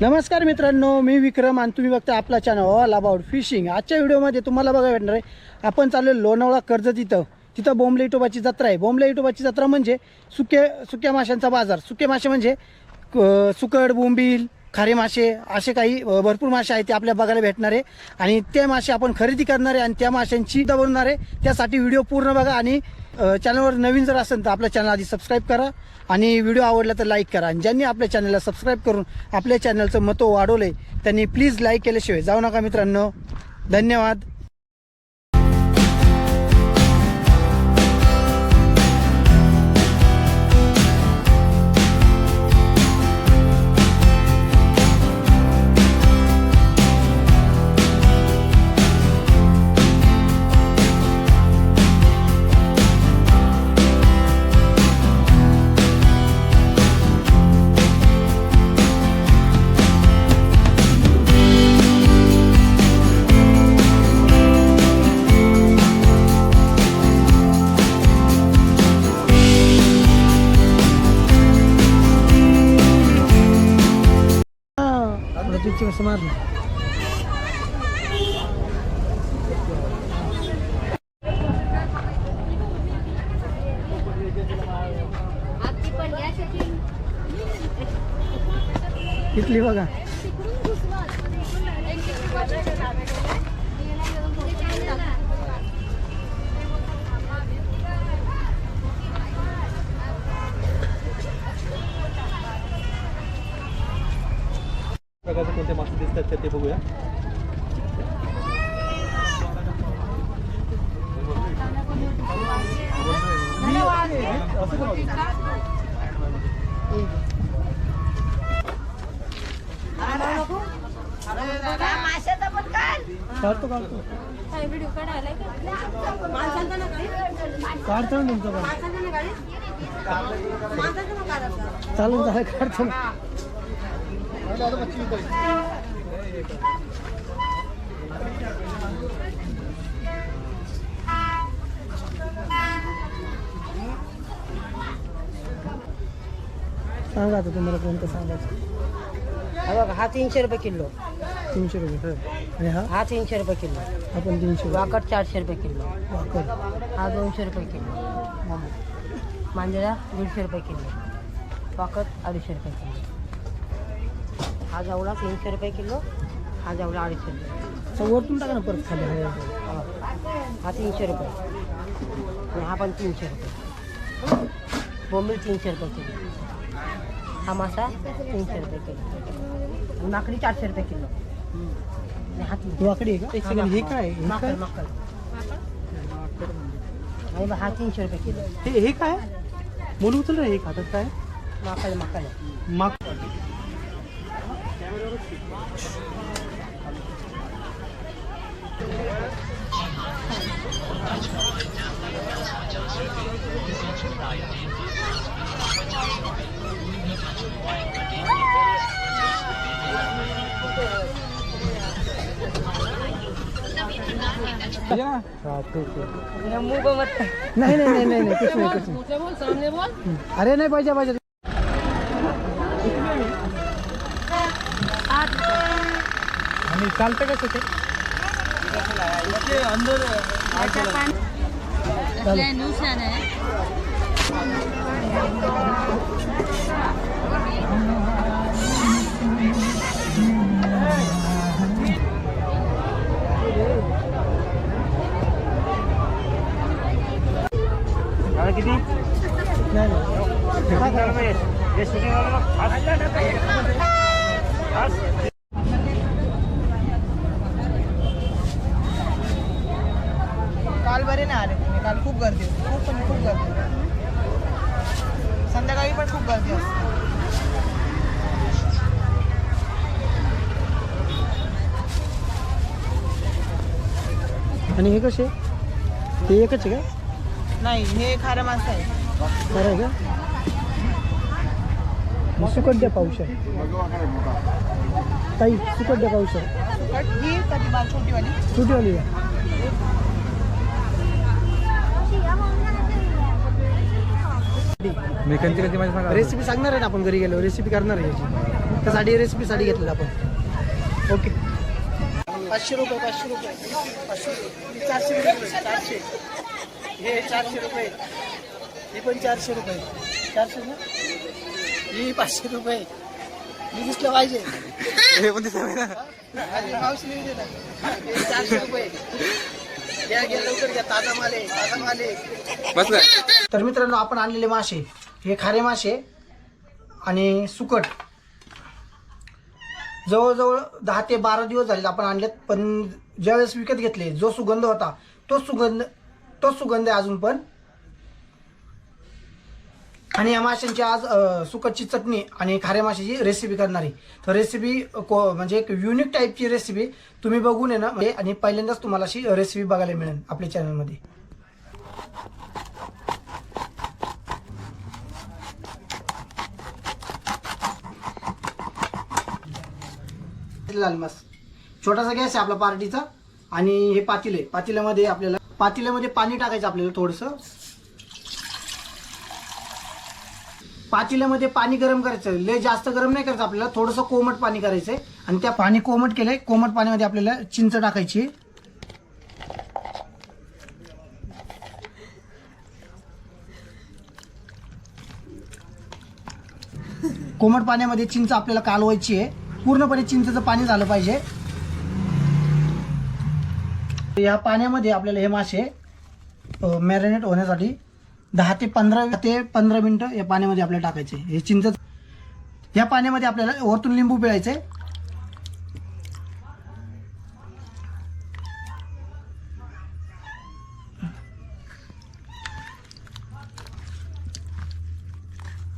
नमस्कार मित्रांनो मी विक्रम आणि तुम्ही बघता आपला चॅनल ऑल अबाउट फिशिंग आजच्या व्हिडिओमध्ये तुम्हाला बघा भेटणार आहे आपण चाललो लोणावळा कर्ज तिथं तिथं बोंबले इटोबाची जत्रा आहे. बोंबले इटोबाची जत्रा म्हणजे सुके सुक्या माशांचा बाजार. सुके मासे म्हणजे क- सुकड बोंबील खारे मासे असे काही भरपूर मासे आहेत ते आपल्या बघायला भेटणार आहे. आणि ते मासे आपण खरेदी करणार आहे आणि त्या माशांची इथं बनवणार आहे. त्यासाठी व्हिडिओ पूर्ण बघा आणि चॅनलवर नवीन जर असेल तर आपल्या चॅनल आधी सबस्क्राईब करा आणि व्हिडिओ आवडला तर लाईक करा. आणि ज्यांनी आपल्या चॅनलला सबस्क्राईब करून आपल्या चॅनलचं मतं वाढवलं आहे त्यांनी प्लीज लाईक केल्याशिवाय जाऊ नका मित्रांनो. धन्यवाद. मारलं. पण या शूटिंग तिथली बघा. प्रकारचे कोणते मासे दिसतात तर ते बघूया. माशाचा काढतो काढतो. काढतो ना तुमचं पण. चालेल काढतो ना. सांगा आता तुम्हाला कोणतं सांगायचं? हा बघा हा तीनशे रुपये किलो. तीनशे रुपये. आणि हा? हा तीनशे रुपये किलो. आपण तीनशे वाकट चारशे रुपये किलो. वाकर हा दोनशे रुपये किलो. मांजरा दीडशे रुपये किलो. वाकट अडीचशे रुपये किलो. हा जावळा तीनशे रुपये किलो हा जावळा अडीचशे रुपये. तर वरतून टाका ना परत खाली. हा. हा तीनशे रुपये. आणि हा पण तीनशे रुपये. बोंबील तीनशे रुपये किलो. हा मासा तीनशे रुपये किलो. माकडी चारशे रुपये किलो. आणि हा तीनशे. वाकडी आहे का? एक सेकंड हे काय? हे माकड काय? माकड. आणि बघ हा तीनशे रुपये किलो. हे हे काय? बोलू उचल रे हे खातात काय? माकड माकड. माग नाही नाही नाही नाही नाही कुछ नाही कुछ नाही. अरे नाही पाहिजे पाहिजे. आणि चालतं कसं ते? किती काल खूप गर्दी होती खूप म्हणजे खूप गर्दी होती संध्याकाळी पण खूप गर्दी असते आणि हे कसे? ते एकच आहे का? नाही हे खारं माणसं आहे. खरं आहे का? सुकट द्या पाऊस ताई सुकट द्या पाऊस आहे कट ही का बाल छोटीवाली. छोटीवाली आहे. मी कंची कंची माझी सांगा रेसिपी सांगणार आहे ना आपण घरी गेलो रेसिपी करणार आहे याची. त्यासाठी रेसिपीसाठी घेतलेलं आपण. ओके पाचशे रुपये पाचशे रुपये. पाचशे रुपये. चारशे रुपये चारशे. हे चारशे रुपये. ही पण चारशे रुपये. चारशे ना? ही पाचशे रुपये. ही दिसलं पाहिजे. आणि मावशी नाही देणार. हे चारशे रुपये. घ्या घ्या लवकर घ्या. ताजा माल ताजा माल आहे. तर मित्रांनो आपण आणलेले मासे हे खारे मासे आणि सुकट. जवळजवळ दहा ते बारा दिवस झाले आपण आणलेत पण ज्यावेळेस विकत घेतले जो सुगंध होता तो सुगंध तो सुगंध आहे अजून पण. आणि या माशांची आज सुकटची चटणी आणि खाऱ्या माशाची रेसिपी करणारी. तर रेसिपी को म्हणजे एक युनिक टाईपची रेसिपी तुम्ही बघून आहे ना म्हणजे आणि पहिल्यांदाच तुम्हाला अशी रेसिपी बघायला मिळेल आपल्या चॅनलमध्ये लाल मास छोटासा गॅस आहे आपला पार्टीचा. आणि हे पातेले. पातेल्यामध्ये आपल्याला पातेल्यामध्ये पाणी टाकायचं आपल्याला थोडंसं. पातेल्यामध्ये पाणी गरम करायचं. लय जास्त गरम नाही करायचं आपल्याला. थोडंसं कोमट पाणी करायचंय. आणि त्या पाणी कोमट केलंय. कोमट पाण्यामध्ये आपल्याला चिंच टाकायची. कोमट पाण्यामध्ये चिंच आपल्याला कालवायची आहे. पूर्णपणे चिंचेचं पाणी झालं पाहिजे. या पाण्यामध्ये आपल्याला हे मासे मॅरिनेट होण्यासाठी दहा ते पंधरा ते पंधरा मिनटं या पाण्यामध्ये आपल्याला टाकायचे. हे चिंच या पाण्यामध्ये आपल्याला वरतून लिंबू पिळायचे.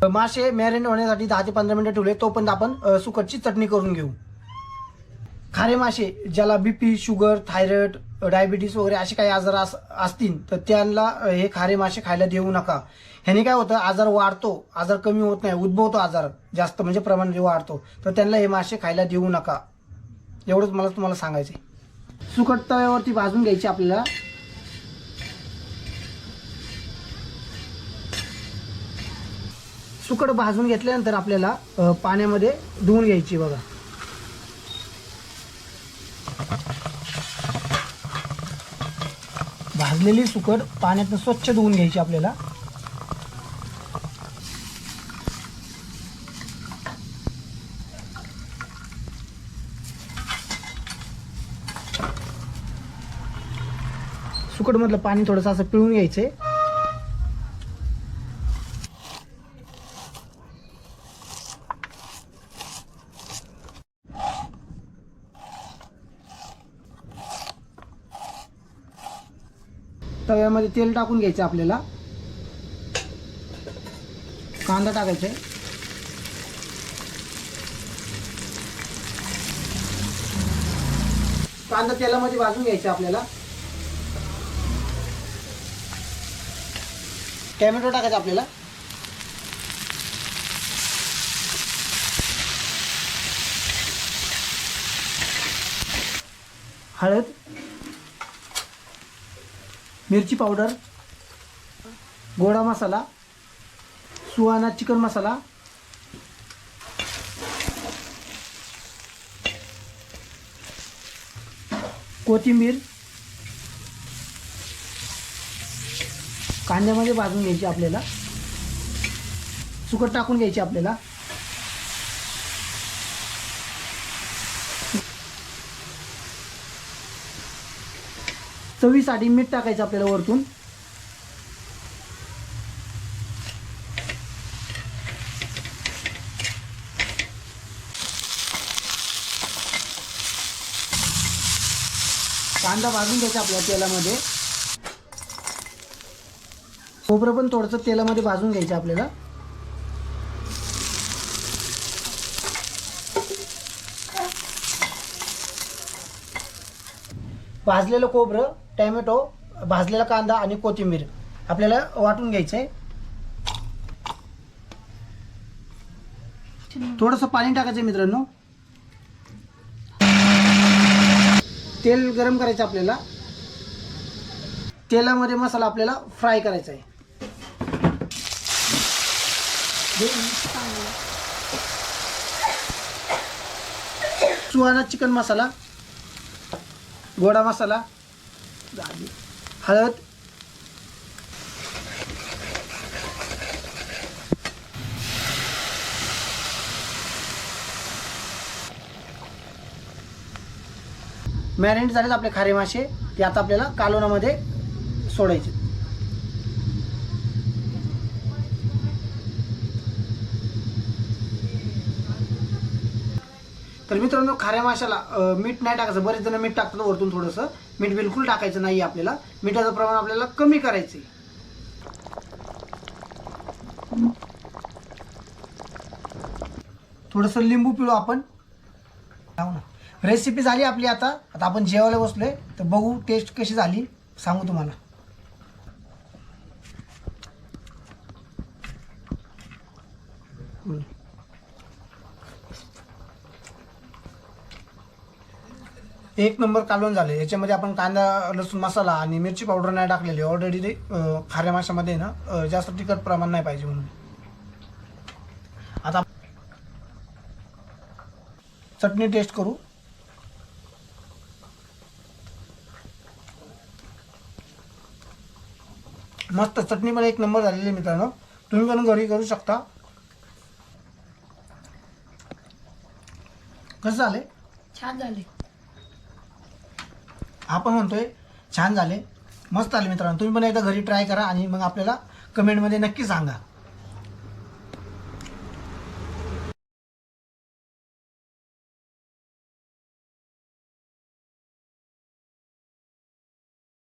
मासे मॅरिनेट होण्यासाठी दहा ते पंधरा मिनिटं ठेवले तोपर्यंत आपण सुकटची चटणी करून घेऊ. खारे मासे ज्याला बीपी शुगर थायरॉइड डायबिटीस वगैरे असे काही आजार अस- असतील तर त्यांना हे खारे मासे खायला देऊ नका. ह्याने काय होतं आजार वाढतो आजार कमी होत नाही उद्भवतो आजार जास्त म्हणजे प्रमाण वाढतो तर त्यांना हे मासे खायला देऊ नका. एवढंच मला तुम्हाला सांगायचं आहे सुकट तव्यावरती भाजून घ्यायची आपल्याला. सुकट भाजून घेतल्यानंतर आपल्याला पाण्यामध्ये धुवून घ्यायची बघा. भाजलेली सुकट पाण्यातनं स्वच्छ धुवून घ्यायची आपल्याला. सुकटमधलं पाणी थोडंसं असं पिळून घ्यायचंय. तव्यामध्ये तेल टाकून घ्यायचं आपल्याला. कांदा टाकायचा आहे. कांदा तेलामध्ये भाजून घ्यायचा आपल्याला. टॅमॅटो टाकायचा आपल्याला. हळद. मिरची पावडर गोडा मसाला सुहाना चिकन मसाला कोथिंबीर कांद्यामध्ये भाजून घ्यायची आपल्याला सुकट टाकून घ्यायची आपल्याला. चवीसाठी मीठ टाकायचं आपल्याला वरतून. कांदा भाजून घ्यायचा आपल्या तेलामध्ये. खोबरं पण थोडंसं तेलामध्ये भाजून घ्यायचं आपल्याला. भाजलेलं खोबरं टॅमॅटो भाजलेला कांदा आणि कोथिंबीर. आपल्याला वाटून घ्यायचं आहे थोडंसं पाणी टाकायचं आहे मित्रांनो. तेल गरम करायचं आपल्याला. तेलामध्ये मसाला आपल्याला फ्राय करायचा आहे सुहाना चिकन मसाला गोडा मसाला हळद. मॅरिनेट झालेत आपले खारे मासे. ते आता आपल्याला कालोनामध्ये सोडायचे. तर मित्रांनो खाऱ्या माशाला मीठ नाही टाकायचं. बरेच जण मीठ टाकतात वरतून थोडंसं. मीठ बिलकुल टाकायचं नाही आपल्याला. मिठाचं प्रमाण आपल्याला कमी करायचं आहे. थोडंसं लिंबू पिळू आपण. लावू ना. रेसिपी झाली आपली आता. आता आपण जेवायला बसलोय. तर बघू टेस्ट कशी झाली? सांगू तुम्हाला. एक नंबर कालवण झाले. याच्यामध्ये आपण कांदा लसूण मसाला आणि मिरची पावडर नाही टाकलेली. ऑलरेडी ते खाऱ्या माशामध्ये ना जास्त तिखट प्रमाण नाही पाहिजे म्हणून. आता चटणी टेस्ट करू. मस्त चटणी पण एक नंबर झालेली आहे मित्रांनो. तुम्ही पण घरी करू शकता. कसं झाले? छान झाले. आपण म्हणतोय छान झाले. मस्त आले मित्रांनो. तुम्ही पण एकदा घरी ट्राय करा आणि मग आपल्याला कमेंटमध्ये नक्की सांगा.